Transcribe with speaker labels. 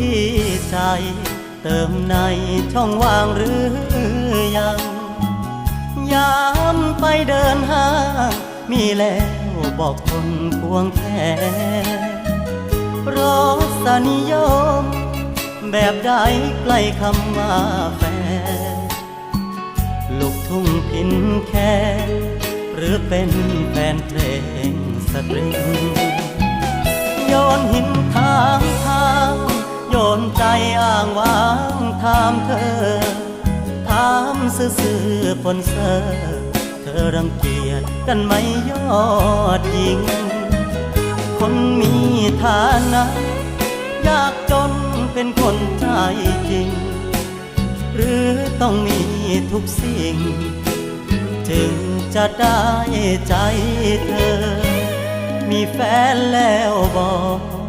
Speaker 1: ที่ใจ เติมในช่องว่างหรือยัง ยามไปเดินห้าง มีแล้วบอกคนควงแขนรสนิยม แบบใดใกล้คำว่าแฟนลูกทุ่งพินแค่หรือเป็นแฟนเพลงสตริงโยนหิน นใจอ้างว้างถามเธอ ถามซื่อๆปนเซอเธอรังเกียจกันไหมยอดหญิง คนมีฐานะยากจนเป็นคนใจจริง หรือต้องมีทุกสิ่ง จึงจะได้ใจเธอ มีแฟนแล้วบอก